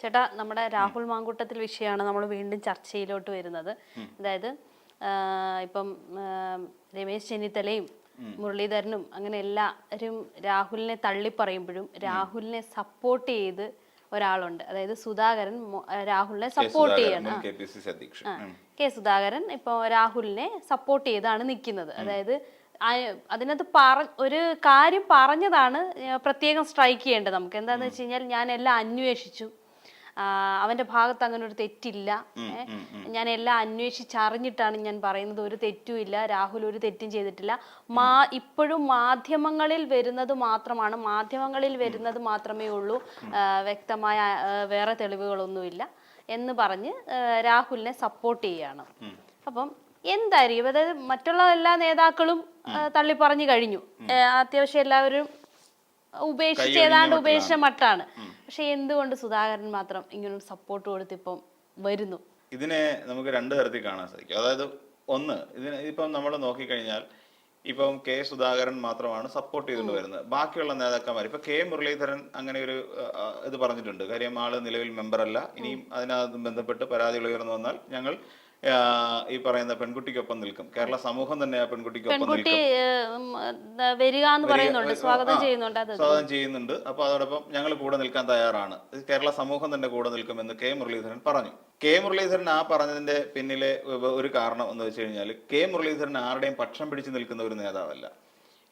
ചേട്ടാ നമ്മുടെ രാഹുൽ മാങ്കൂട്ടത്തിൽ വിഷയമാണ് നമ്മൾ വീണ്ടും ചർച്ചയിലോട്ട് വരുന്നത്. അതായത് ഇപ്പം രമേശ് ചെന്നിത്തലയും മുരളീധരനും അങ്ങനെ എല്ലാവരും രാഹുലിനെ തള്ളിപ്പറയുമ്പോഴും രാഹുലിനെ സപ്പോർട്ട് ചെയ്ത് ഒരാളുണ്ട്. അതായത് സുധാകരൻ രാഹുലിനെ സപ്പോർട്ട് ചെയ്യണം. കെ സുധാകരൻ ഇപ്പോൾ രാഹുലിനെ സപ്പോർട്ട് ചെയ്താണ് നിൽക്കുന്നത്. അതായത് അതിനകത്ത് പറ ഒരു കാര്യം പറഞ്ഞതാണ് പ്രത്യേകം സ്ട്രൈക്ക് ചെയ്യേണ്ടത് നമുക്ക്. എന്താണെന്ന് വെച്ച് കഴിഞ്ഞാൽ ഞാൻ എല്ലാം അന്വേഷിച്ചു. അവന്റെ ഭാഗത്ത് അങ്ങനെ ഒരു തെറ്റില്ല. ഞാൻ എല്ലാം അന്വേഷിച്ചറിഞ്ഞിട്ടാണ് ഞാൻ പറയുന്നത്. ഒരു തെറ്റും ഇല്ല. രാഹുൽ ഒരു തെറ്റും ചെയ്തിട്ടില്ല. മാ ഇപ്പോഴും മാധ്യമങ്ങളിൽ വരുന്നത് മാത്രമാണ്. മാധ്യമങ്ങളിൽ വരുന്നത് മാത്രമേ ഉള്ളൂ. വ്യക്തമായ വേറെ തെളിവുകളൊന്നുമില്ല എന്ന് പറഞ്ഞ് രാഹുലിനെ സപ്പോർട്ട് ചെയ്യാണ്. അപ്പം എന്തായിരിക്കും? അതായത് മറ്റുള്ള എല്ലാ നേതാക്കളും തള്ളി പറഞ്ഞു കഴിഞ്ഞു. അത്യാവശ്യം എല്ലാവരും ഉപേക്ഷിച്ച് ഏതാണ്ട് ഉപേക്ഷിച്ച മട്ടാണ്. പക്ഷെ എന്തുകൊണ്ട് സുധാകരൻ മാത്രം ഇങ്ങനെ സപ്പോർട്ട് കൊടുത്ത് ഇപ്പം വരുന്നു? ഇതിനെ നമുക്ക് രണ്ട് തരത്തിൽ കാണാൻ സാധിക്കും. അതായത് ഒന്ന് ഇതിന് ഇപ്പം നമ്മൾ നോക്കിക്കഴിഞ്ഞാൽ ഇപ്പം കെ സുധാകരൻ മാത്രമാണ് സപ്പോർട്ട് ചെയ്തുകൊണ്ട് വരുന്നത്. ബാക്കിയുള്ള നേതാക്കന്മാർ ഇപ്പൊ കെ മുരളീധരൻ അങ്ങനെ ഒരു ഇത് പറഞ്ഞിട്ടുണ്ട്. കാര്യം ആൾ നിലവിൽ മെമ്പറല്ല ഇനിയും അതിനകത്ത് ബന്ധപ്പെട്ട് പരാതികൾ ഉയർന്നു വന്നാൽ ഞങ്ങൾ ഈ പറയുന്ന പെൺകുട്ടിക്കൊപ്പം നിൽക്കും. കേരള സമൂഹം തന്നെ ആ പെൺകുട്ടിക്കൊപ്പം നിൽക്കും. വരിക എന്ന് പറയുന്നുണ്ട്. സ്വാഗതം ചെയ്യുന്നുണ്ട് സ്വാഗതം ചെയ്യുന്നുണ്ട്. അപ്പൊ അതോടൊപ്പം ഞങ്ങൾ കൂടെ നിൽക്കാൻ തയ്യാറാണ്. കേരള സമൂഹം തന്നെ കൂടെ നിൽക്കുമെന്ന് കെ മുരളീധരൻ പറഞ്ഞു. കെ മുരളീധരൻ ആ പറഞ്ഞതിന്റെ പിന്നിലെ ഒരു കാരണം എന്ന് വെച്ച് കഴിഞ്ഞാൽ കെ മുരളീധരൻ ആരുടെയും പക്ഷം പിടിച്ചു നിൽക്കുന്ന ഒരു നേതാവല്ല.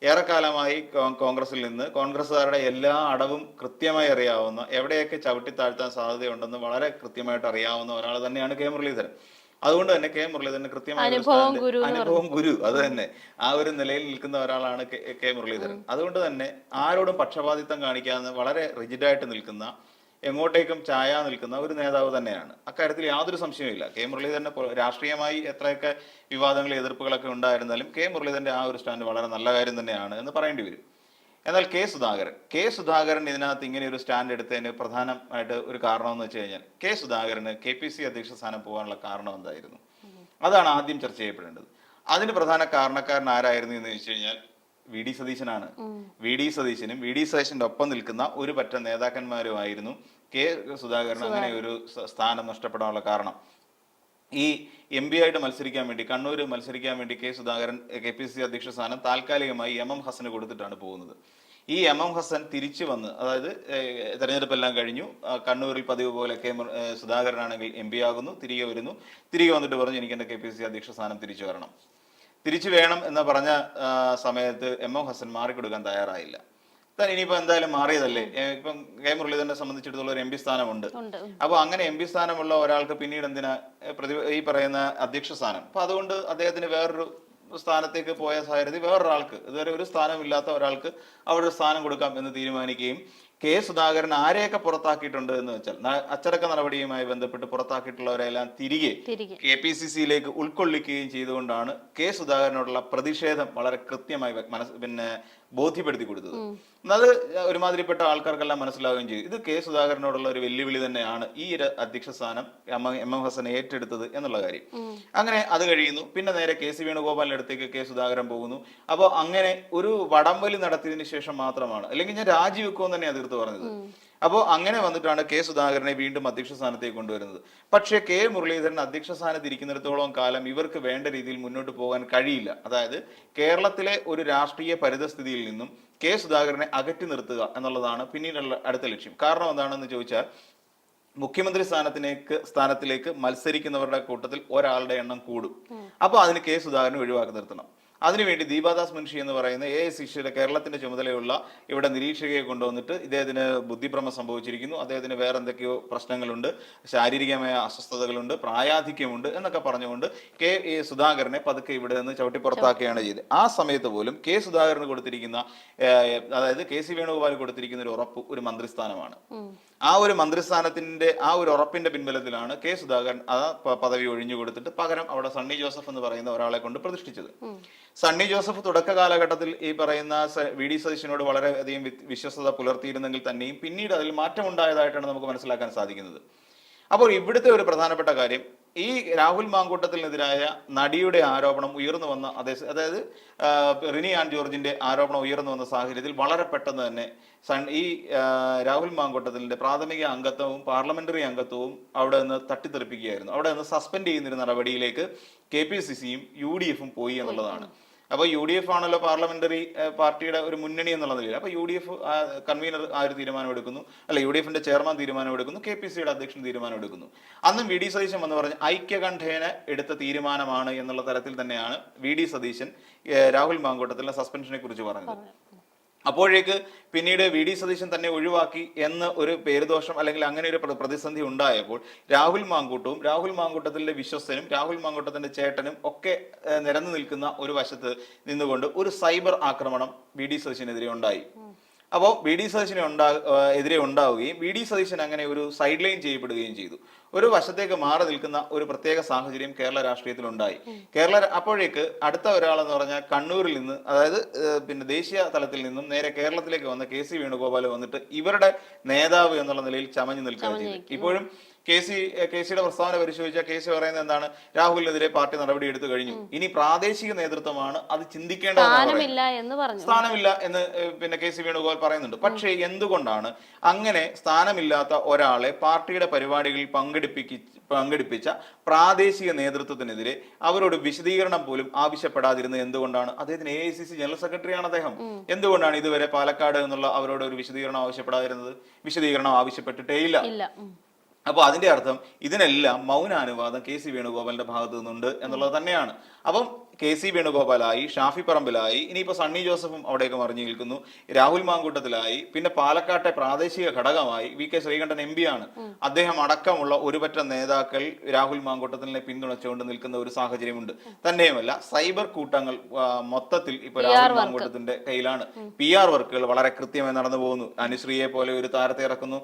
ഏറെക്കാലമായി കോൺഗ്രസിൽ നിന്ന് കോൺഗ്രസ്സുകാരുടെ എല്ലാ അടവും കൃത്യമായി അറിയാവുന്ന എവിടെയൊക്കെ ചവിട്ടി താഴ്ത്താൻ സാധ്യതയുണ്ടെന്ന് വളരെ കൃത്യമായിട്ട് അറിയാവുന്ന ഒരാൾ തന്നെയാണ് കെ മുരളീധരൻ. അതുകൊണ്ട് തന്നെ കെ മുരളീധരൻ കൃത്യമായ അനുഭവം ഗുരു അത് തന്നെ. ആ ഒരു നിലയിൽ നിൽക്കുന്ന ഒരാളാണ് കെ മുരളീധരൻ. അതുകൊണ്ട് തന്നെ ആരോടും പക്ഷപാതിത്വം കാണിക്കാതെ വളരെ റിജിഡായിട്ട് നിൽക്കുന്ന എങ്ങോട്ടേക്കും ചായ നിൽക്കുന്ന ഒരു നേതാവ് തന്നെയാണ്. അക്കാര്യത്തിൽ യാതൊരു സംശയവുമില്ല. കെ മുരളീധരന് രാഷ്ട്രീയമായി എത്രയൊക്കെ വിവാദങ്ങളും എതിർപ്പുകളൊക്കെ ഉണ്ടായിരുന്നാലും കെ മുരളീധരന്റെ ആ ഒരു സ്റ്റാൻഡ് വളരെ നല്ല കാര്യം തന്നെയാണ് എന്ന് പറയേണ്ടി വരും. എന്നാൽ കെ സുധാകരൻ കെ സുധാകരൻ ഇതിനകത്ത് ഇങ്ങനെ ഒരു സ്റ്റാൻഡ് എടുത്തതിന് പ്രധാനമായിട്ട് ഒരു കാരണം എന്ന് വെച്ച് കഴിഞ്ഞാൽ കെ സുധാകരന് കെ പി സി അധ്യക്ഷ സ്ഥാനം പോകാനുള്ള കാരണം എന്തായിരുന്നു? അതാണ് ആദ്യം ചർച്ച ചെയ്യപ്പെടേണ്ടത്. അതിന് പ്രധാന കാരണക്കാരൻ ആരായിരുന്നു എന്ന് ചോദിച്ചു കഴിഞ്ഞാൽ വി ഡി സതീശനാണ്. വി ഡി സതീശനും വി ഡി സതീശന്റെ ഒപ്പം നിൽക്കുന്ന ഒരു പറ്റം നേതാക്കന്മാരുമായിരുന്നു കെ സുധാകരൻ. അങ്ങനെ ഒരു സ്ഥാനം നഷ്ടപ്പെടാനുള്ള കാരണം. ഈ എം പി ആയിട്ട് മത്സരിക്കാൻ വേണ്ടി കണ്ണൂർ മത്സരിക്കാൻ വേണ്ടി K Sudhakaran K P C അധ്യക്ഷ സ്ഥാനം താൽക്കാലികമായി എം എം ഹസന് കൊടുത്തിട്ടാണ് പോകുന്നത്. ഈ എം എം ഹസൻ തിരിച്ചു വന്ന് അതായത് തെരഞ്ഞെടുപ്പെല്ലാം കഴിഞ്ഞു. കണ്ണൂരിൽ പതിവ് പോലെ കെ സുധാകരനാണെങ്കിൽ എം പി ആകുന്നു തിരികെ വരുന്നു. തിരികെ വന്നിട്ട് പറഞ്ഞു എനിക്ക് എന്റെ കെ പി സി അധ്യക്ഷ സ്ഥാനം തിരിച്ചു വരണം. തിരിച്ചു വേണം എന്ന് പറഞ്ഞ സമയത്ത് എം എം ഹസൻ മാറിക്കൊടുക്കാൻ തയ്യാറായില്ല. താൻ ഇനിയിപ്പോ എന്തായാലും മാറിയതല്ലേ? ഇപ്പം കെ മുരളീധരനെ സംബന്ധിച്ചിടത്തോളം ഒരു എം പി സ്ഥാനമുണ്ട്. ഉണ്ട് ഉം. അപ്പൊ അങ്ങനെ എം പി സ്ഥാനമുള്ള ഒരാൾക്ക് പിന്നീട് എന്തിനാ പ്രതി ഈ പറയുന്ന അധ്യക്ഷ സ്ഥാനം? അപ്പൊ അതുകൊണ്ട് അദ്ദേഹത്തിന് വേറൊരു സ്ഥാനത്തേക്ക് പോയ സാഹചര്യത്തിൽ വേറൊരാൾക്ക് ഇതുവരെ ഒരു സ്ഥാനമില്ലാത്ത ഒരാൾക്ക് അവിടെ ഒരു സ്ഥാനം കൊടുക്കാം എന്ന് തീരുമാനിക്കുകയും കെ സുധാകരൻ ആരെയൊക്കെ പുറത്താക്കിയിട്ടുണ്ട് എന്ന് വെച്ചാൽ അച്ചടക്ക നടപടിയുമായി ബന്ധപ്പെട്ട് പുറത്താക്കിയിട്ടുള്ളവരെല്ലാം തിരികെ കെ പി സി സിയിലേക്ക് ഉൾക്കൊള്ളിക്കുകയും ചെയ്തുകൊണ്ടാണ് കെ സുധാകരനോടുള്ള പ്രതിഷേധം വളരെ കൃത്യമായി മനസ് പിന്നെ ബോധ്യപ്പെടുത്തി കൊടുത്തത്. അത് ഒരുമാതിരിപ്പെട്ട ആൾക്കാർക്കെല്ലാം മനസ്സിലാവുകയും ചെയ്തു. ഇത് കെ സുധാകരനോടുള്ള ഒരു വെല്ലുവിളി തന്നെയാണ് ഈ ഒരു അധ്യക്ഷ സ്ഥാനം എം എം എം ഹസൻ ഏറ്റെടുത്തത് എന്നുള്ള കാര്യം. അങ്ങനെ അത് കഴിയുന്നു. പിന്നെ നേരെ കെ സി വേണുഗോപാലിന്റെ അടുത്തേക്ക് കെ സുധാകരൻ പോകുന്നു. അപ്പോൾ അങ്ങനെ ഒരു വടംവലി നടത്തിയതിന് ശേഷം മാത്രമാണ്. അല്ലെങ്കിൽ ഞാൻ രാജിവെക്കുമെന്ന് തന്നെ അതിർത്ത് പറഞ്ഞത്. അപ്പോൾ അങ്ങനെ വന്നിട്ടാണ് കെ സുധാകരനെ വീണ്ടും അധ്യക്ഷ സ്ഥാനത്തേക്ക് കൊണ്ടുവരുന്നത്. പക്ഷേ കെ മുരളീധരൻ അധ്യക്ഷ സ്ഥാനത്ത് ഇരിക്കുന്നിടത്തോളം കാലം ഇവർക്ക് വേണ്ട രീതിയിൽ മുന്നോട്ട് പോകാൻ കഴിയില്ല. അതായത് കേരളത്തിലെ ഒരു രാഷ്ട്രീയ പരിതസ്ഥിതിയിൽ നിന്നും കെ സുധാകരനെ അകറ്റി നിർത്തുക എന്നുള്ളതാണ് പിന്നീടുള്ള അടുത്ത ലക്ഷ്യം. കാരണം എന്താണെന്ന് ചോദിച്ചാൽ മുഖ്യമന്ത്രി സ്ഥാനത്തിലേക്ക് സ്ഥാനത്തിലേക്ക് മത്സരിക്കുന്നവരുടെ കൂട്ടത്തിൽ ഒരാളുടെ എണ്ണം കൂടും. അപ്പോൾ അതിന് കെ സുധാകരനെ ഒഴിവാക്കി നിർത്തണം. അതിനുവേണ്ടി ദീപാദാസ് മുൻഷി എന്ന് പറയുന്ന എ എസ് സിയുടെ കേരളത്തിന്റെ ചുമതലയുള്ള ഇവിടെ നിരീക്ഷകയെ കൊണ്ടുവന്നിട്ട് ഇദ്ദേഹത്തിന് ബുദ്ധിഭ്രമം സംഭവിച്ചിരിക്കുന്നു. അദ്ദേഹത്തിന് വേറെ എന്തൊക്കെയോ പ്രശ്നങ്ങളുണ്ട് ശാരീരികമായ അസ്വസ്ഥതകളുണ്ട് പ്രായാധിക്യമുണ്ട് എന്നൊക്കെ പറഞ്ഞുകൊണ്ട് കെ എ സുധാകരനെ പതുക്കെ ഇവിടെ നിന്ന് ചവിട്ടി പുറത്താക്കുകയാണ് ചെയ്തത്. ആ സമയത്ത് പോലും കെ സുധാകരന് കൊടുത്തിരിക്കുന്ന അതായത് കെ സി വേണുഗോപാൽ കൊടുത്തിരിക്കുന്ന ഒരു ഉറപ്പ് ഒരു മന്ത്രിസ്ഥാനമാണ്. ആ ഒരു മന്ത്രിസ്ഥാനത്തിന്റെ ആ ഒരു ഉറപ്പിന്റെ പിൻബലത്തിലാണ് കെ സുധാകരൻ ആ പദവി ഒഴിഞ്ഞു കൊടുത്തിട്ട് പകരം അവിടെ സണ്ണി ജോസഫ് എന്ന് പറയുന്ന ഒരാളെ കൊണ്ട് പ്രതിഷ്ഠിച്ചത്. സണ്ണി ജോസഫ് തുടക്ക കാലഘട്ടത്തിൽ ഈ പറയുന്ന വി ഡി സതീശനോട് വളരെയധികം വിശ്വസത വിശ്വസ്തത പുലർത്തിയിരുന്നെങ്കിൽ തന്നെയും പിന്നീട് അതിൽ മാറ്റമുണ്ടായതായിട്ടാണ് നമുക്ക് മനസ്സിലാക്കാൻ സാധിക്കുന്നത്. അപ്പോൾ ഇവിടുത്തെ ഒരു പ്രധാനപ്പെട്ട കാര്യം ഈ രാഹുൽ മാങ്കൂട്ടത്തിനെതിരായ നടിയുടെ ആരോപണം ഉയർന്നു വന്ന അതേ അതായത് റിനി ആൻഡ് ജോർജിന്റെ ആരോപണം ഉയർന്നു വന്ന സാഹചര്യത്തിൽ വളരെ പെട്ടെന്ന് തന്നെ സൺ ഈ രാഹുൽ മാങ്കൂട്ടത്തിന്റെ പ്രാഥമിക അംഗത്വവും പാർലമെന്ററി അംഗത്വവും അവിടെ നിന്ന് തട്ടിത്തെറിപ്പിക്കുകയായിരുന്നു. അവിടെ നിന്ന് സസ്പെൻഡ് ചെയ്യുന്നൊരു നടപടിയിലേക്ക് കെ പി സി സിയും യു ഡി എഫും പോയി എന്നുള്ളതാണ്. അപ്പോൾ യു ഡി എഫ് ആണല്ലോ പാർലമെന്ററി പാർട്ടിയുടെ ഒരു മുന്നണി എന്നുള്ള നിലയിൽ. അപ്പോൾ യു ഡി എഫ് കൺവീനർ ആ ഒരു തീരുമാനമെടുക്കുന്നു. അല്ല യു ഡി എഫിന്റെ ചെയർമാൻ തീരുമാനമെടുക്കുന്നു. കെ പി സിയുടെ അധ്യക്ഷൻ തീരുമാനമെടുക്കുന്നു. അന്നും വി ഡി സതീശൻ എന്ന് പറഞ്ഞ് ഐക്യകണ്ഠേന എടുത്ത തീരുമാനമാണ് എന്നുള്ള തരത്തിൽ തന്നെയാണ് വി ഡി സതീശൻ രാഹുൽ മാങ്കോട്ടത്തിലെ സസ്പെൻഷനെ കുറിച്ച് പറഞ്ഞത്. അപ്പോഴേക്ക് പിന്നീട് വി ഡി സതീശൻ തന്നെ ഒഴിവാക്കി എന്ന് ഒരു പേരുദോഷം അല്ലെങ്കിൽ അങ്ങനെ ഒരു പ്രതിസന്ധി ഉണ്ടായപ്പോൾ രാഹുൽ മാങ്കൂട്ടവും രാഹുൽ മാങ്കൂട്ടത്തിന്റെ വിശ്വസ്തനും രാഹുൽ മാങ്കൂട്ടത്തിന്റെ ചേട്ടനും ഒക്കെ നിരന്നു നിൽക്കുന്ന ഒരു വശത്ത് നിന്നുകൊണ്ട് ഒരു സൈബർ ആക്രമണം വി ഡി സതീശനെതിരെ ഉണ്ടായി. അപ്പോൾ വി ഡി സതീശനെ ഉണ്ടാ എതിരെ ഉണ്ടാവുകയും വി ഡി സതീശൻ അങ്ങനെ ഒരു സൈഡ് ലൈൻ ചെയ്യപ്പെടുകയും ചെയ്തു. ഒരു വശത്തേക്ക് മാറി നിൽക്കുന്ന ഒരു പ്രത്യേക സാഹചര്യം കേരള രാഷ്ട്രീയത്തിൽ ഉണ്ടായി. കേരള അപ്പോഴേക്ക് അടുത്ത ഒരാളെന്ന് പറഞ്ഞാൽ കണ്ണൂരിൽ നിന്ന് അതായത് പിന്നെ ദേശീയ തലത്തിൽ നിന്നും നേരെ കേരളത്തിലേക്ക് വന്ന കെ സി വേണുഗോപാൽ വന്നിട്ട് ഇവരുടെ നേതാവ് എന്നുള്ള നിലയിൽ ചമഞ്ഞു നിൽക്കുകയാണ് ചെയ്തു ഇപ്പോഴും കെ സി കെ സിയുടെ പ്രസ്താവന പരിശോധിച്ചാൽ കെ സി പറയുന്നത് എന്താണ്? രാഹുലിനെതിരെ പാർട്ടി നടപടി എടുത്തു കഴിഞ്ഞു. ഇനി പ്രാദേശിക നേതൃത്വമാണ് അത് ചിന്തിക്കേണ്ട. സ്ഥാനമില്ല എന്ന് പിന്നെ കെ സി വേണുഗോപാൽ പറയുന്നുണ്ട്. പക്ഷേ എന്തുകൊണ്ടാണ് അങ്ങനെ സ്ഥാനമില്ലാത്ത ഒരാളെ പാർട്ടിയുടെ പരിപാടികളിൽ പങ്കെടുപ്പിക്കി പങ്കെടുപ്പിച്ച പ്രാദേശിക നേതൃത്വത്തിനെതിരെ അവരോട് വിശദീകരണം പോലും ആവശ്യപ്പെടാതിരുന്നത് എന്തുകൊണ്ടാണ്? അദ്ദേഹത്തിന് A I C C general സെക്രട്ടറിയാണ് അദ്ദേഹം. എന്തുകൊണ്ടാണ് ഇതുവരെ പാലക്കാട് എന്നുള്ള അവരോട് ഒരു വിശദീകരണം ആവശ്യപ്പെടാതിരുന്നത്? വിശദീകരണം ആവശ്യപ്പെട്ടിട്ടേ ഇല്ല. അപ്പോൾ അതിന്റെ അർത്ഥം ഇതിനെല്ലാം മൗനാനുവാദം കെ സി വേണുഗോപാലിന്റെ ഭാഗത്തു നിന്നുണ്ട് എന്നുള്ളത് തന്നെയാണ്. അപ്പം കെ സി വേണുഗോപാലായി ഷാഫി പറമ്പിലായി ഇനിയിപ്പോൾ സണ്ണി ജോസഫും അവിടേക്ക് മറിഞ്ഞു നിൽക്കുന്നു. രാഹുൽ മാങ്കൂട്ടത്തിലായി പിന്നെ പാലക്കാട്ടെ പ്രാദേശിക ഘടകമായി വി കെ ശ്രീകണ്ഠൻ എം ആണ്. അദ്ദേഹം അടക്കമുള്ള ഒരുപറ്റ നേതാക്കൾ രാഹുൽ മാങ്കൂട്ടത്തിനെ പിന്തുണച്ചുകൊണ്ട് നിൽക്കുന്ന ഒരു സാഹചര്യമുണ്ട്. തന്നെയുമല്ല സൈബർ കൂട്ടങ്ങൾ മൊത്തത്തിൽ ഇപ്പൊ രാഹുൽ മാങ്കൂട്ടത്തിന്റെ കയ്യിലാണ്. പി ആർ വർക്കുകൾ വളരെ കൃത്യമായി നടന്നു പോകുന്നു. അനുശ്രീയെ പോലെ ഒരു താരത്തെ ഇറക്കുന്നു.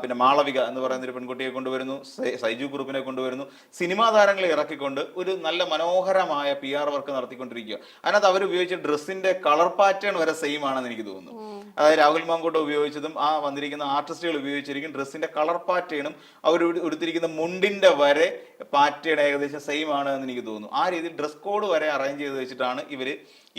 പിന്നെ മാളവിക എന്ന് പറയുന്ന ഒരു പെൺകുട്ടിയെ കൊണ്ടുവരുന്നു. സൈജു ഗ്രൂപ്പിനെ കൊണ്ടുവരുന്നു. സിനിമാ താരങ്ങളെ ഇറക്കിക്കൊണ്ട് ഒരു നല്ല മനോഹരമായ പി ആർ വർക്ക് നടത്തിക്കൊണ്ടിരിക്കുക. അതിനകത്ത് അവർ ഉപയോഗിച്ച ഡ്രസ്സിന്റെ കളർ പാറ്റേൺ വരെ സെയിം ആണെന്ന് എനിക്ക് തോന്നുന്നു. അതായത് രാഹുൽ മാങ്കോട്ട് ഉപയോഗിച്ചതും ആ വന്നിരിക്കുന്ന ആർട്ടിസ്റ്റുകൾ ഉപയോഗിച്ചിരിക്കും ഡ്രസ്സിന്റെ കളർ പാറ്റേണും അവർ ഉടുത്തിരിക്കുന്ന മുണ്ടിന്റെ വരെ പാറ്റേൺ ഏകദേശം സെയിം ആണ് എന്ന് എനിക്ക് തോന്നുന്നു. ആ രീതിയിൽ ഡ്രസ് കോഡ് വരെ അറേഞ്ച് ചെയ്ത് വെച്ചിട്ടാണ് ഇവർ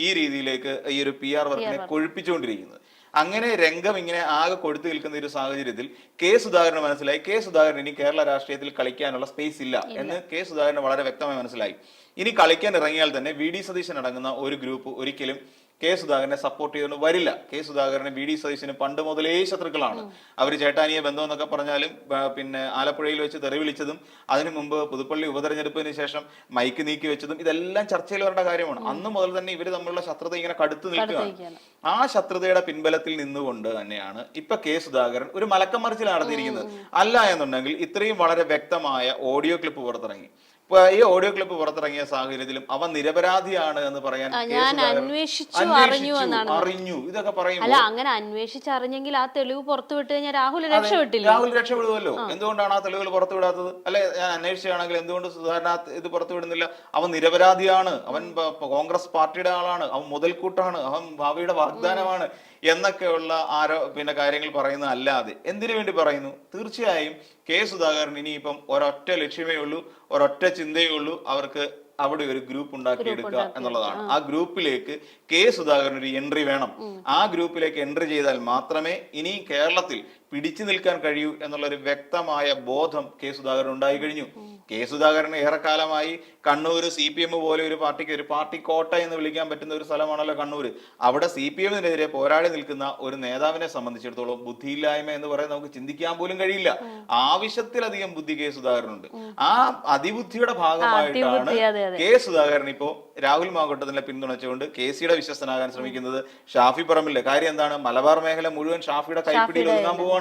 ഈ രീതിയിലേക്ക് ഈ ഒരു പി ആർ വർക്കിനെ കൊഴിപ്പിച്ചുകൊണ്ടിരിക്കുന്നത്. അങ്ങനെ രംഗം ഇങ്ങനെ ആകെ കൊടുത്തു നിൽക്കുന്ന ഒരു സാഹചര്യത്തിൽ കെ സുധാകരന് മനസ്സിലായി. കെ സുധാകരൻ ഇനി കേരള രാഷ്ട്രീയത്തിൽ കളിക്കാനുള്ള സ്പേസ് ഇല്ല എന്ന് കെ സുധാകരന് വളരെ വ്യക്തമായി മനസ്സിലായി. ഇനി കളിക്കാൻ ഇറങ്ങിയാൽ തന്നെ വി ഡി സതീശൻ അടങ്ങുന്ന ഒരു ഗ്രൂപ്പ് ഒരിക്കലും കെ സുധാകരനെ സപ്പോർട്ട് ചെയ്തുകൊണ്ട് വരില്ല. കെ സുധാകരന് വി ഡി സതീശന് പണ്ട് മുതലേ ശത്രുക്കളാണ്. അവർ ചേട്ടാനിയെ ബന്ധമെന്നൊക്കെ പറഞ്ഞാലും പിന്നെ ആലപ്പുഴയിൽ വെച്ച് തെറി വിളിച്ചതും അതിനു മുമ്പ് പുതുപ്പള്ളി ഉപതെരഞ്ഞെടുപ്പിന് ശേഷം മൈക്ക് നീക്കി വെച്ചതും ഇതെല്ലാം ചർച്ചയിൽ വരേണ്ട കാര്യമാണ്. അന്ന് മുതൽ തന്നെ ഇവർ തമ്മിലുള്ള ശത്രുത ഇങ്ങനെ കടുത്തു നിൽക്കുകയാണ്. ആ ശത്രുതയുടെ പിൻബലത്തിൽ നിന്നുകൊണ്ട് തന്നെയാണ് ഇപ്പൊ കെ സുധാകരൻ ഒരു മലക്കം മറിച്ചിൽ നടത്തിയിരിക്കുന്നത് അല്ല എന്നുണ്ടെങ്കിൽ ഇത്രയും വളരെ വ്യക്തമായ ഓഡിയോ ക്ലിപ്പ് പുറത്തിറങ്ങി. ഈ ഓഡിയോ ക്ലിപ്പ് പുറത്തിറങ്ങിയ സാഹചര്യത്തിലും അവൻ നിരപരാധിയാണ് എന്ന് പറയാൻ ഞാൻ അന്വേഷിച്ചു, അറിഞ്ഞു എന്നാണ് അറിഞ്ഞു. ഇതൊക്കെ പറയും അല്ല അങ്ങനെ അന്വേഷിച്ചറിഞ്ഞെങ്കിൽ ആ തെളിവ് പുറത്തു വിട്ട് കഴിഞ്ഞാൽ രാഹുൽ രക്ഷപ്പെട്ടില്ല? രാഹുൽ രക്ഷപ്പെടുമല്ലോ എന്തുകൊണ്ടാണ് ആ തെളിവുകൾ പുറത്തുവിടാത്തത് അല്ലെ ഞാൻ അന്വേഷിച്ചാണെങ്കിൽ എന്തുകൊണ്ട് സുധാരണ ഇത് പുറത്തുവിടുന്നില്ല അവൻ നിരപരാധിയാണ്. അവൻ കോൺഗ്രസ് പാർട്ടിയുടെ ആളാണ്. അവൻ മുതൽക്കൂട്ടാണ്. അവൻ ഭാവിയുടെ വാഗ്ദാനമാണ്. എന്നൊക്കെയുള്ള ആരോ പിന്നെ കാര്യങ്ങൾ പറയുന്നത് അല്ലാതെ എന്തിനു വേണ്ടി പറയുന്നു? തീർച്ചയായും കെ സുധാകരൻ ഇനിയിപ്പം ഒരൊറ്റ ലക്ഷ്യമേ ഉള്ളൂ ഒരൊറ്റ ചിന്തയേ ഉള്ളൂ. അവർക്ക് അവിടെ ഒരു ഗ്രൂപ്പ് ഉണ്ടാക്കിയെടുക്കുക എന്നുള്ളതാണ്. ആ. ഗ്രൂപ്പിലേക്ക് കെ സുധാകരൻ ഒരു എൻട്രി വേണം. ആ ഗ്രൂപ്പിലേക്ക് എൻട്രി ചെയ്താൽ മാത്രമേ ഇനി കേരളത്തിൽ പിടിച്ചു നിൽക്കാൻ കഴിയൂ എന്നുള്ളൊരു വ്യക്തമായ ബോധം കെ സുധാകരൻ ഉണ്ടായി കഴിഞ്ഞു. കെ സുധാകരൻ ഏറെക്കാലമായി കണ്ണൂർ സി പി എം പോലെ ഒരു പാർട്ടിക്ക് ഒരു പാർട്ടി കോട്ട എന്ന് വിളിക്കാൻ പറ്റുന്ന ഒരു സ്ഥലമാണല്ലോ കണ്ണൂർ അവിടെ സി പി എമ്മിനെതിരെ പോരാടി നിൽക്കുന്ന ഒരു നേതാവിനെ സംബന്ധിച്ചിടത്തോളം ബുദ്ധിയില്ലായ്മ എന്ന് പറയാൻ നമുക്ക് ചിന്തിക്കാൻ പോലും കഴിയില്ല. ആവശ്യത്തിലധികം ബുദ്ധി കെ സുധാകരനുണ്ട്. ആ അതിബുദ്ധിയുടെ ഭാഗമായിട്ടാണ്. കെ സുധാകരൻ ഇപ്പോ രാഹുൽ മാങ്കോട്ടത്തിനെ പിന്തുണച്ചുകൊണ്ട് കെ സിയുടെ വിശ്വസ്തനാകാൻ ശ്രമിക്കുന്നത് ഷാഫി പറമ്പിലെ. കാര്യം എന്താണ്? മലബാർ മേഖല മുഴുവൻ ഷാഫിയുടെ കൈപ്പിടിയിൽ ഒതുങ്ങാൻ പോവാണ്.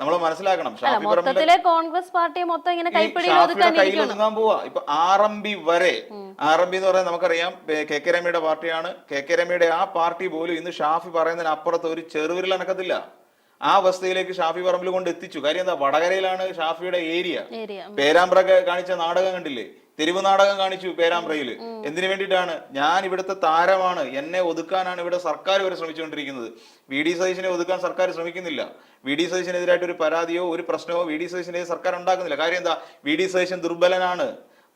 നമ്മൾ മനസ്സിലാക്കണം. ഷാഫി മൊത്തത്തിലെ കോൺഗ്രസ് പാർട്ടി മൊത്തം ഇങ്ങനെ കൈപ്പിടിയിൽ ഒതുങ്ങാൻ പോവാ. ഇപ്പൊ ആർ എം ബി വരെ ആർ എം ബി എന്ന് പറയുന്നത് നമുക്കറിയാം കെ കെ രമയുടെ പാർട്ടിയാണ്. കെ കെ രമയുടെ ആ പാർട്ടി പോലും ഇന്ന് ഷാഫി പറയുന്നതിന് അപ്പുറത്ത് ഒരു ചെറുവിരൽ അനക്കത്തില്ല. ആ അവസ്ഥയിലേക്ക് ഷാഫി പറമ്പിൽ കൊണ്ട് എത്തിച്ചു. കാര്യം എന്താ വടകരയിലാണ് ഷാഫിയുടെ ഏരിയ. പേരാമ്പ്രൊക്കെ കാണിച്ച നാടകം കണ്ടില്ലേ? തെരുവ് നാടകം കാണിച്ചു പേരാമ്പ്രയിൽ എന്തിനു വേണ്ടിയിട്ടാണ്? ഞാൻ ഇവിടുത്തെ താരമാണ്. എന്നെ ഒതുക്കാനാണ് ഇവിടെ സർക്കാർ വരെ ശ്രമിച്ചുകൊണ്ടിരിക്കുന്നത്. വി ഡി സതീശനെ ഒതുക്കാൻ സർക്കാർ ശ്രമിക്കുന്നില്ല. വി ഡി സതീശനെതിരായിട്ട് ഒരു പരാതിയോ ഒരു പ്രശ്നമോ വി ഡി സതീശനെതിരെ സർക്കാർ ഉണ്ടാക്കുന്നില്ല. കാര്യം എന്താ? വി ഡി സതീശൻ ദുർബലനാണ്.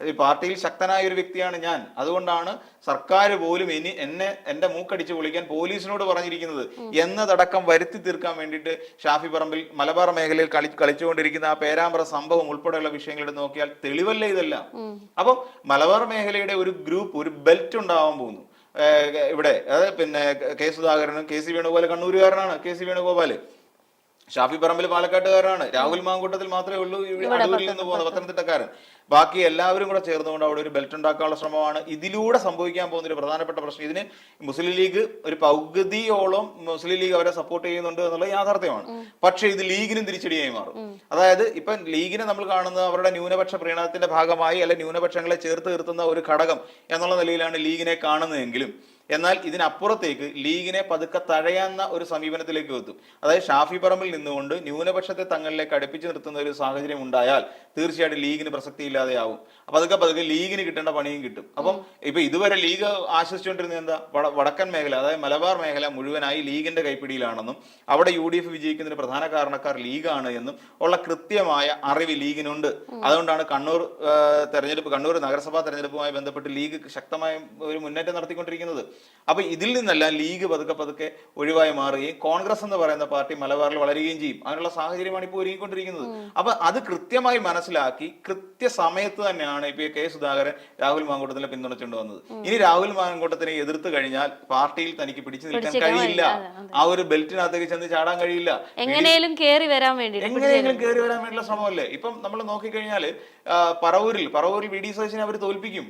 ഈ പാർട്ടിയിൽ ശക്തനായ ഒരു വ്യക്തിയാണ് ഞാൻ. അതുകൊണ്ടാണ് സർക്കാർ പോലും ഇനി എന്നെ എന്റെ മൂക്കടിച്ച് പൊളിക്കാൻ പോലീസിനോട് പറഞ്ഞിരിക്കുന്നത്. എന്നതടക്കം വരുത്തി തീർക്കാൻ വേണ്ടിയിട്ട് ഷാഫി പറമ്പിൽ മലബാർ മേഖലയിൽ കളി കളിച്ചുകൊണ്ടിരിക്കുന്ന ആ പേരാമ്പ്ര സംഭവം ഉൾപ്പെടെയുള്ള വിഷയങ്ങളുടെ നോക്കിയാൽ തെളിവല്ലേ ഇതെല്ലാം? അപ്പം മലബാർ മേഖലയുടെ ഒരു ഗ്രൂപ്പ് ഒരു ബെൽറ്റ് ഉണ്ടാവാൻ പോകുന്നു. ഇവിടെ അതായത് പിന്നെ കെ സുധാകരനും കെ സി വേണുഗോപാൽ കണ്ണൂരുകാരനാണ് കെ സി വേണുഗോപാൽ. ഷാഫി പറമ്പിൽ പാലക്കാട്ടുകാരാണ് രാഹുൽ മാങ്കൂട്ടത്തിൽ മാത്രമേ ഉള്ളൂ അടൂരിൽ നിന്ന് പോകുന്ന പത്തനംതിട്ടക്കാരൻ. ബാക്കി എല്ലാവരും കൂടെ ചേർന്നുകൊണ്ട് അവിടെ ഒരു ബെൽറ്റ് ഉണ്ടാക്കാനുള്ള ശ്രമമാണ്. ഇതിലൂടെ സംഭവിക്കാൻ പോകുന്ന ഒരു പ്രധാനപ്പെട്ട പ്രശ്നം. ഇതിന് മുസ്ലിം ലീഗ് ഒരു പകുതിയോളം മുസ്ലിം ലീഗ് അവരെ സപ്പോർട്ട് ചെയ്യുന്നുണ്ട് എന്നുള്ള യാഥാർത്ഥ്യമാണ്. പക്ഷേ ഇത് ലീഗിനും തിരിച്ചടിയായി മാറും. അതായത് ഇപ്പം ലീഗിനെ നമ്മൾ കാണുന്ന അവരുടെ ന്യൂനപക്ഷ പ്രീണനത്തിന്റെ ഭാഗമായി അല്ലെ ന്യൂനപക്ഷങ്ങളെ ചേർത്ത് നിർത്തുന്ന ഒരു ഘടകം എന്നുള്ള നിലയിലാണ് ലീഗിനെ കാണുന്നതെങ്കിലും എന്നാൽ ഇതിനപ്പുറത്തേക്ക് ലീഗിനെ പതുക്കെ തഴയാവുന്ന ഒരു സമീപനത്തിലേക്ക് എത്തും. അതായത് ഷാഫി പറമ്പിൽ നിന്നുകൊണ്ട് ന്യൂനപക്ഷത്തെ തങ്ങളിലേക്ക് അടുപ്പിച്ച് നിർത്തുന്ന ഒരു സാഹചര്യം ഉണ്ടായാൽ തീർച്ചയായിട്ടും ലീഗിന് പ്രസക്തിയില്ലാതെയാവും. അപ്പൊ അതൊക്കെ പതുക്കെ ലീഗിന് കിട്ടേണ്ട പണിയും കിട്ടും. അപ്പം ഇപ്പൊ ഇതുവരെ ലീഗ് ആശ്വസിച്ചുകൊണ്ടിരുന്നത് എന്താ? വട- വടക്കൻ മേഖല അതായത് മലബാർ മേഖല മുഴുവനായി ലീഗിന്റെ കൈപ്പിടിയിലാണെന്നും അവിടെ യു ഡി എഫ് വിജയിക്കുന്നതിന് പ്രധാന കാരണക്കാർ ലീഗാണ് എന്നും ഉള്ള കൃത്യമായ അറിവ് ലീഗിനുണ്ട്. അതുകൊണ്ടാണ് കണ്ണൂർ തെരഞ്ഞെടുപ്പ് കണ്ണൂർ നഗരസഭാ തെരഞ്ഞെടുപ്പുമായി ബന്ധപ്പെട്ട് ലീഗ് ശക്തമായ ഒരു മുന്നേറ്റം നടത്തിക്കൊണ്ടിരിക്കുന്നത്. അപ്പൊ ഇതിൽ നിന്നെല്ലാം ലീഗ് പതുക്കെ പതുക്കെ ഒഴിവായി മാറുകയും കോൺഗ്രസ് എന്ന് പറയുന്ന പാർട്ടി മലബാറിൽ വളരുകയും ചെയ്യും. അതിനുള്ള സാഹചര്യമാണ് ഇപ്പോൾ ഒരുങ്ങിക്കൊണ്ടിരിക്കുന്നത്. അപ്പൊ അത് കൃത്യമായി മനസ്സിലാക്കി കൃത്യസമയത്ത് തന്നെയാണ് ഇപ്പൊ കെ സുധാകരൻ രാഹുൽ മാങ്കൂട്ടത്തിനെ പിന്തുണച്ചുകൊണ്ട് വന്നത്. ഇനി രാഹുൽ മാങ്കൂട്ടത്തിനെ എതിർത്ത് കഴിഞ്ഞാൽ പാർട്ടിയിൽ തനിക്ക് പിടിച്ചു നിൽക്കാൻ കഴിയില്ല. ആ ഒരു ബെൽറ്റിനകത്തേക്ക് ചെന്ന് ചാടാൻ കഴിയില്ല. എങ്ങനെയും കേറി വരാൻ വേണ്ടി എങ്ങനെയെങ്കിലും കയറി വരാൻ വേണ്ടിയുള്ള ശ്രമമല്ലേ? ഇപ്പം നമ്മൾ നോക്കിക്കഴിഞ്ഞാൽ പറവൂരിൽ പറവൂരിൽ വി ഡി സതീശനെ അവർ തോൽപ്പിക്കും.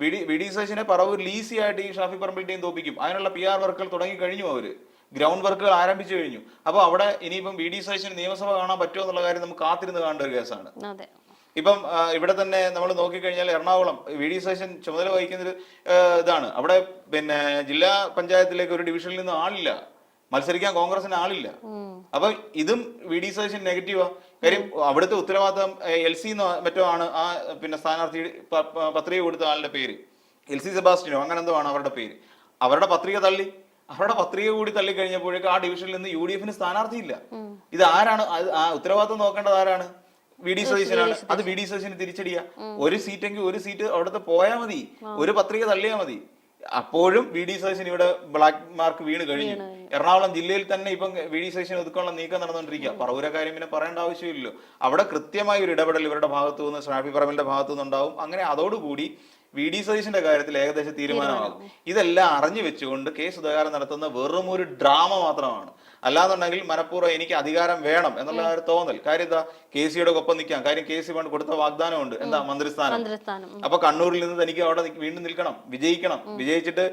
വി ഡി വി ഡി സതീശനെ പറവൂരിൽ ഈസി ആയിട്ട് ഈ ഷാഫി പറമ്പിന്റെയും തോപ്പിക്കും. അതിനുള്ള പി ആർ വർക്കുകൾ തുടങ്ങി കഴിഞ്ഞു അവർ ഗ്രൗണ്ട് വർക്കുകൾ ആരംഭിച്ചു കഴിഞ്ഞു. അപ്പോൾ അവിടെ ഇനിയിപ്പം വി ഡി സതീശന് നിയമസഭ കാണാൻ പറ്റുമോ എന്നുള്ള കാര്യം നമുക്ക് കാത്തിരുന്ന് കാണേണ്ട ഒരു കേസാണ്. ഇപ്പം ഇവിടെ തന്നെ നമ്മൾ നോക്കിക്കഴിഞ്ഞാൽ എറണാകുളം വി ഡി സതീശൻ ചുമതല വഹിക്കുന്ന ഒരു ഇതാണ്. അവിടെ പിന്നെ ജില്ലാ പഞ്ചായത്തിലേക്ക് ഒരു ഡിവിഷനിൽ നിന്ന് ആളില്ല. മത്സരിക്കാൻ കോൺഗ്രസിന് ആളില്ല. അപ്പൊ ഇതും വി ഡി സതീശൻ നെഗറ്റീവാ കാര്യം അവിടുത്തെ ഉത്തരവാദിത്തം എൽ സി മറ്റോ ആണ് ആ പിന്നെ സ്ഥാനാർത്ഥി പത്രിക കൊടുത്ത ആളുടെ പേര്. എൽ സി സെബാസ്റ്റിനോ അങ്ങനെ എന്തോ ആണ് അവരുടെ പേര്. അവരുടെ പത്രിക തള്ളി. അവരുടെ പത്രിക കൂടി തള്ളി കഴിഞ്ഞപ്പോഴേക്ക് ആ ഡിവിഷനിൽ നിന്ന് യു ഡി എഫിന് സ്ഥാനാർത്ഥിയില്ല. ഇത് ആരാണ്? ഉത്തരവാദിത്വം നോക്കേണ്ടത് ആരാണ്? വി ഡി സതീശനാണ്. അത് വി ഡി സതീശന് തിരിച്ചടിയാ. ഒരു സീറ്റെങ്കിൽ ഒരു സീറ്റ് അവിടുത്തെ പോയാൽ മതി. ഒരു പത്രിക തള്ളിയാൽ മതി. അപ്പോഴും വി ഡി സതീശൻ ഇവിടെ ബ്ലാക്ക് മാർക്ക് വീണ് കഴിഞ്ഞു. എറണാകുളം ജില്ലയിൽ തന്നെ ഇപ്പം വി ഡി സതീശൻ ഒതുക്കാനുള്ള നീക്കം നടന്നുകൊണ്ടിരിക്കുക പറവൂര കാര്യം പിന്നെ പറയേണ്ട ആവശ്യമില്ലല്ലോ. അവിടെ കൃത്യമായ ഒരു ഇടപെടൽ ഇവരുടെ ഭാഗത്തു നിന്ന് ഷാഫി പറമ്പിന്റെ ഭാഗത്തു നിന്നുണ്ടാവും അങ്ങനെ അതോടുകൂടി വി ഡി സതീശന്റെ കാര്യത്തിൽ ഏകദേശം തീരുമാനമാകും. ഇതെല്ലാം അറിഞ്ഞു വെച്ചുകൊണ്ട് കെ സുധാകരൻ നടത്തുന്ന വെറും ഒരു ഡ്രാമ മാത്രമാണ്. അല്ലാന്നുണ്ടെങ്കിൽ മനഃപൂർവം എനിക്ക് അധികാരം വേണം എന്നുള്ള ഒരു തോന്നൽ. കാര്യം എന്താ? കെ സിയുടെ ഒപ്പം നിൽക്കാം. കാര്യം കെ സി പണ്ട് കൊടുത്ത വാഗ്ദാനമുണ്ട്. എന്താ? മന്ത്രിസ്ഥാനം. അപ്പൊ കണ്ണൂരിൽ നിന്ന് തനിക്ക് അവിടെ വീണ്ടും നിൽക്കണം. വിജയിക്കണം. വിജയിച്ചിട്ട്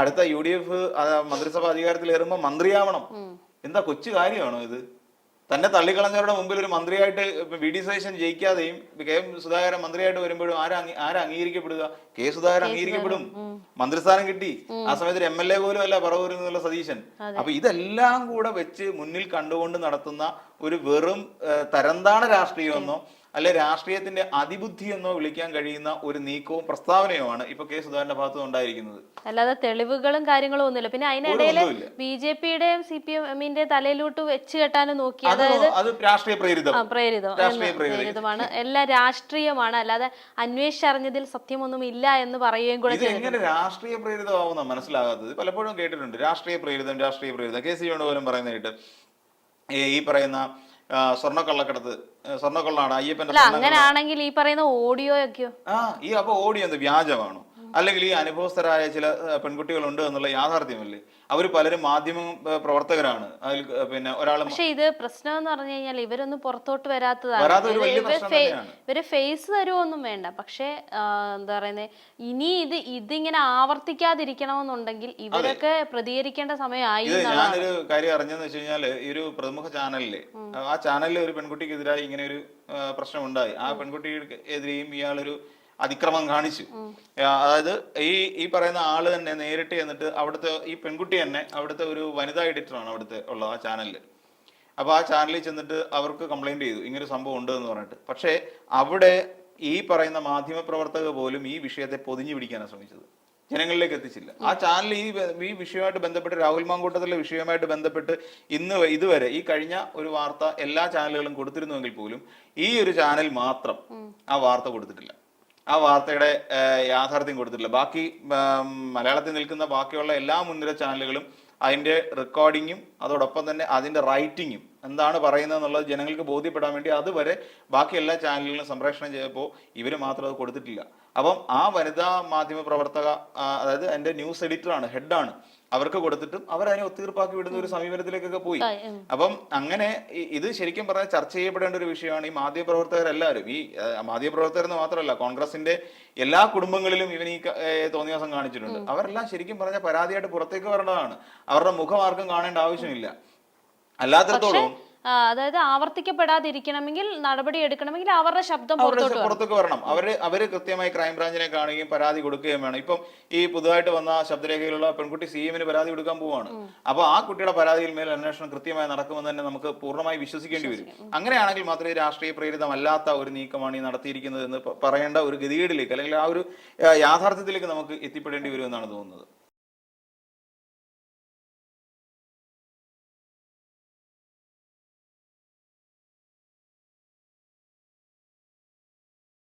അടുത്ത യു ഡി എഫ് മന്ത്രിസഭ അധികാരത്തിൽ ഏറുമ്പോ മന്ത്രിയാവണം. എന്താ കൊച്ചു കാര്യമാണോ ഇത്? തന്നെ തള്ളിക്കളഞ്ഞവരുടെ മുമ്പിൽ ഒരു മന്ത്രിയായിട്ട് വി ഡി സതീശൻ ജയിക്കാതെയും കെ എം സുധാകരൻ മന്ത്രിയായിട്ട് വരുമ്പോഴും ആരാ ആരെ അംഗീകരിക്കപ്പെടുക? കെ സുധാകരൻ അംഗീകരിക്കപ്പെടും. മന്ത്രിസ്ഥാനം കിട്ടി. ആ സമയത്ത് എം എൽ എ പോലും അല്ല പറവൂരിൽ നിന്നുള്ള സതീശൻ അപ്പൊ ഇതെല്ലാം കൂടെ വെച്ച് മുന്നിൽ കണ്ടുകൊണ്ട് നടത്തുന്ന ഒരു വെറും തരംതാണ രാഷ്ട്രീയമെന്നോ അല്ലെ രാഷ്ട്രീയത്തിന്റെ അതിബുദ്ധി എന്നോ വിളിക്കാൻ കഴിയുന്ന ഒരു നീക്കവും പ്രസ്താവനയുമാണ് ഇപ്പൊ കെ സുധാകരന്റെ ഭാഗത്ത് ഉണ്ടായിരിക്കുന്നത്. അല്ലാതെ തെളിവുകളും കാര്യങ്ങളും ഒന്നുമില്ല. പിന്നെ അതിനിടയിൽ. ബി ജെ പിയുടെയും സി പി എമ്മിന്റെ തലയിലോട്ട് വെച്ച് കെട്ടാനും നോക്കി. അത് അതായത് അത് രാഷ്ട്രീയ പ്രേരിതം. പ്രേരിതം. പ്രേരിതമാണ്. എല്ലാം രാഷ്ട്രീയമാണ്. അല്ലാതെ അന്വേഷിച്ചറിഞ്ഞതിൽ സത്യമൊന്നും ഇല്ല എന്ന് പറയുകയും കൂടെ എങ്ങനെ രാഷ്ട്രീയ പ്രേരിതമാവുന്ന മനസ്സിലാകാത്തത്? പലപ്പോഴും കേട്ടിട്ടുണ്ട്. രാഷ്ട്രീയ പ്രേരിതം രാഷ്ട്രീയ പ്രേരിതം. കെ സി വേണുപോലും പറയുന്ന കേട്ട് ഈ- പറയുന്ന സ്വർണക്കള്ളക്കടത്ത്. സ്വർണക്കൊള്ളാണ് അയ്യപ്പന്റെ അങ്ങനെയാണെങ്കിൽ ഈ പറയുന്ന ഓഡിയോയൊക്കെയോ ആ ഈ അപ്പൊ ഓഡിയോ എന്ത് വ്യാജമാണോ? അല്ലെങ്കിൽ ഈ അനുഭവസ്ഥരായ ചില പെൺകുട്ടികളുണ്ട് എന്നുള്ള യാഥാർത്ഥ്യമല്ലേ? അവർ പലരും മാധ്യമ പ്രവർത്തകരാണ്. അതിൽ പിന്നെ ഒരാൾ പക്ഷേ ഇത് പ്രശ്നം എന്ന് പറഞ്ഞു കഴിഞ്ഞാൽ ഇവരൊന്നും പുറത്തോട്ട് വരാത്തതാണ്. ഇവർ ഫേസ് തരുമൊന്നും വേണ്ട. പക്ഷെ എന്താ പറയുന്നത് ഇനി ഇത് ഇതിങ്ങനെ ആവർത്തിക്കാതിരിക്കണമെന്നുണ്ടെങ്കിൽ ഇവരൊക്കെ പ്രതികരിക്കേണ്ട സമയമായി ഞാനൊരു കാര്യം അറിഞ്ഞെന്ന് വെച്ച് കഴിഞ്ഞാൽ ഈ ഒരു പ്രമുഖ ചാനലിൽ ആ ചാനലിൽ ഒരു പെൺകുട്ടിക്കെതിരായി ഇങ്ങനെ ഒരു പ്രശ്നം ഉണ്ടായി ആ പെൺകുട്ടിക്കെതിരെയും ഇയാളൊരു അതിക്രമം കാണിച്ചു. അതായത് ഈ ഈ പറയുന്ന ആൾ തന്നെ നേരിട്ട് ചെന്നിട്ട് അവിടുത്തെ ഈ പെൺകുട്ടി തന്നെ അവിടുത്തെ ഒരു വനിതാ എഡിറ്ററാണ് അവിടുത്തെ ഉള്ളത് ആ ചാനലിൽ അപ്പോൾ ആ ചാനലിൽ ചെന്നിട്ട് അവർക്ക് കംപ്ലൈന്റ് ചെയ്തു. ഇങ്ങനെ ഒരു സംഭവം ഉണ്ട് എന്ന് പറഞ്ഞിട്ട്. പക്ഷേ അവിടെ ഈ പറയുന്ന മാധ്യമപ്രവർത്തക പോലും ഈ വിഷയത്തെ പൊതിഞ്ഞു പിടിക്കാനാണ് ശ്രമിച്ചത്. ജനങ്ങളിലേക്ക് എത്തിച്ചില്ല. ആ ചാനൽ ഈ ഈ വിഷയമായിട്ട് ബന്ധപ്പെട്ട് രാഹുൽ മാങ്കൂട്ടത്തിലെ വിഷയവുമായിട്ട് ബന്ധപ്പെട്ട് ഇന്ന് ഇതുവരെ ഈ കഴിഞ്ഞ ഒരു വാർത്ത എല്ലാ ചാനലുകളും കൊടുത്തിരുന്നുവെങ്കിൽ പോലും ഈ ഒരു ചാനൽ മാത്രം ആ വാർത്ത കൊടുത്തിട്ടില്ല. ആ വാർത്തയുടെ യാഥാർത്ഥ്യം കൊടുത്തിട്ടില്ല. ബാക്കി മലയാളത്തിൽ നിൽക്കുന്ന ബാക്കിയുള്ള എല്ലാ മുൻനിര ചാനലുകളും അതിന്റെ റെക്കോർഡിങ്ങും അതോടൊപ്പം തന്നെ അതിന്റെ റൈറ്റിങ്ങും എന്താണ് പറയുന്നത് എന്നുള്ളത് ജനങ്ങൾക്ക് ബോധ്യപ്പെടാൻ വേണ്ടി അതുവരെ ബാക്കി എല്ലാ ചാനലുകളും സംപ്രേഷണം ചെയ്തപ്പോൾ ഇവർ മാത്രം അത് കൊടുത്തിട്ടില്ല. അപ്പം ആ വനിതാ മാധ്യമ പ്രവർത്തക അതായത് എന്റെ ന്യൂസ് എഡിറ്ററാണ് ഹെഡാണ്. അവർക്ക് കൊടുത്തിട്ടും അവരതിനെ ഒത്തീർപ്പാക്കി വിടുന്ന ഒരു സമീപനത്തിലേക്കൊക്കെ പോയി. അപ്പം അങ്ങനെ ഇത് ശരിക്കും പറഞ്ഞാൽ ചർച്ച ചെയ്യപ്പെടേണ്ട ഒരു വിഷയമാണ് ഈ മാധ്യമപ്രവർത്തകരെല്ലാവരും ഈ മാധ്യമപ്രവർത്തകരെന്ന് മാത്രമല്ല കോൺഗ്രസിന്റെ എല്ലാ കുടുംബങ്ങളിലും ഇവൻ ഈ ക- ഏ, തോന്നിയ ദിവസം കാണിച്ചിട്ടുണ്ട്. അവരെല്ലാം ശരിക്കും പറഞ്ഞാൽ പരാതിയായിട്ട് പുറത്തേക്ക് വരേണ്ടതാണ്. അവരുടെ മുഖം ആർക്കും കാണേണ്ട ആവശ്യമില്ല. അല്ലാത്തടത്തോളം അതായത് ആവർത്തിക്കപ്പെടാതിരിക്കണമെങ്കിൽ നടപടി എടുക്കണമെങ്കിൽ അവരുടെ ശബ്ദം. പുറത്തേക്ക് വരണം. അവർ അവർ കൃത്യമായി ക്രൈംബ്രാഞ്ചിനെ കാണുകയും പരാതി കൊടുക്കുകയും വേണം. ഇപ്പം ഈ പുതുതായിട്ട് വന്ന ശബ്ദരേഖയിലുള്ള പെൺകുട്ടി സി എമ്മിന് പരാതി കൊടുക്കാൻ പോവാണ്. അപ്പൊ ആ കുട്ടിയുടെ പരാതിയിൽ മേൽ അന്വേഷണം കൃത്യമായി നടക്കുമെന്ന് തന്നെ നമുക്ക് പൂർണമായി വിശ്വസിക്കേണ്ടി വരും. അങ്ങനെയാണെങ്കിൽ മാത്രമേ രാഷ്ട്രീയ പ്രേരിതമല്ലാത്ത ഒരു നീക്കമാണ് ഈ നടത്തിയിരിക്കുന്നത് എന്ന് പറയേണ്ട ഒരു ഗതികേടിലേക്ക് അല്ലെങ്കിൽ ആ ഒരു യാഥാർത്ഥ്യത്തിലേക്ക് നമുക്ക് എത്തിപ്പെടേണ്ടി വരുമെന്നാണ് തോന്നുന്നത്.